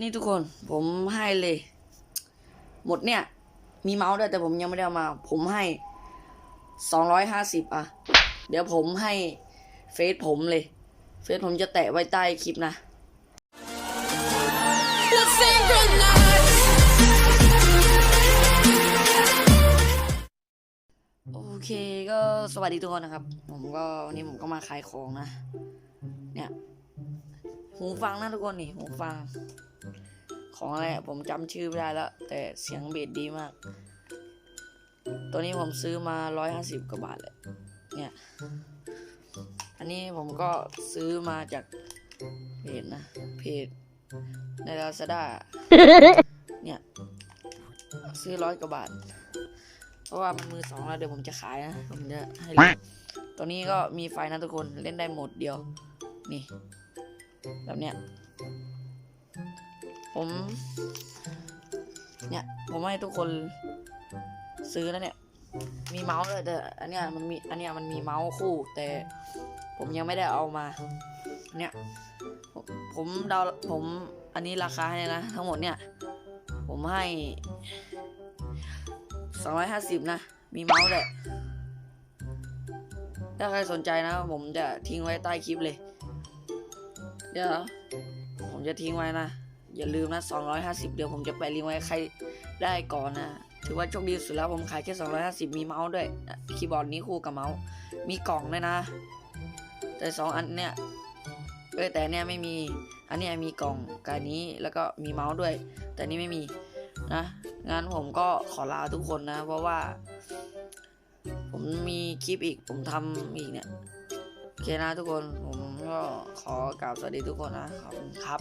นี่ทุกคนผมให้เลย หมดเนี่ย มีเมาส์ด้วยแต่ผมยังไม่ได้เอามา ผมให้สองร้อยห้าสิบอะ เดี๋ยวผมให้เฟซผมเลย เฟซผมจะแตะไว้ใต้คลิปนะโอเคก็สวัสดีทุกคนนะครับ ผมก็วันนี้ผมก็มาขายของนะ เนี่ยหูฟังนะทุกคนนี่หูฟัง ของอะไรผมจำชื่อไม่ได้แล้ว แต่เสียงเบสดีมาก ตัวนี้ผมซื้อมาร้อยห้าสิบกว่าบาทเลยเนี่ย อันนี้ผมก็ซื้อมาจากเพจนะ เพจในลาซาด้าเนี่ย ซื้อร้อยกว่าบาท เพราะว่ามันมือสองแล้วเดี๋ยวผมจะขายนะ ผมจะให้ตัวนี้ก็มีไฟนะทุกคนเล่นได้หมดเดียว นี่ แบบเนี้ย ผม เนี่ย ผมให้ทุกคนซื้อแล้วเนี่ย มีเมาส์เลยแต่อันเนี้ยมันมีอันเนี้ยมันมีเมาส์คู่ แต่ผมยังไม่ได้เอามา เนี่ย ผมเดาผมอันนี้ราคาให้นะ ทั้งหมดเนี่ย ผมให้สองร้อยห้าสิบนะ มีเมาส์แหละถ้าใครสนใจนะ ผมจะทิ้งไว้ใต้คลิปเลย เดี๋ยวผมจะทิ้งไว้นะ อย่าลืมนะ 250 เดี๋ยวผมจะไปลิงก์ไว้ใครได้ก่อนนะ ถือว่าโชคดีสุดแล้วผมขายแค่ 250 มีเมาส์ด้วย คีย์บอร์ดนี้คู่กับเมาส์ มีกล่องด้วยนะ แต่สองอันเนี้ยเอ้ยแต่เนี้ยไม่มี อันนี้มีกล่องกับนี้แล้วก็มีเมาส์ด้วย แต่นี้ไม่มีนะงั้นผมก็ขอลาทุกคนนะ เพราะว่า ผมมีคลิปอีก ผมทำอีกเนี่ยโอเคนะทุกคน ผมก็ขอกล่าวสวัสดีทุกคนนะ ขอบคุณครับ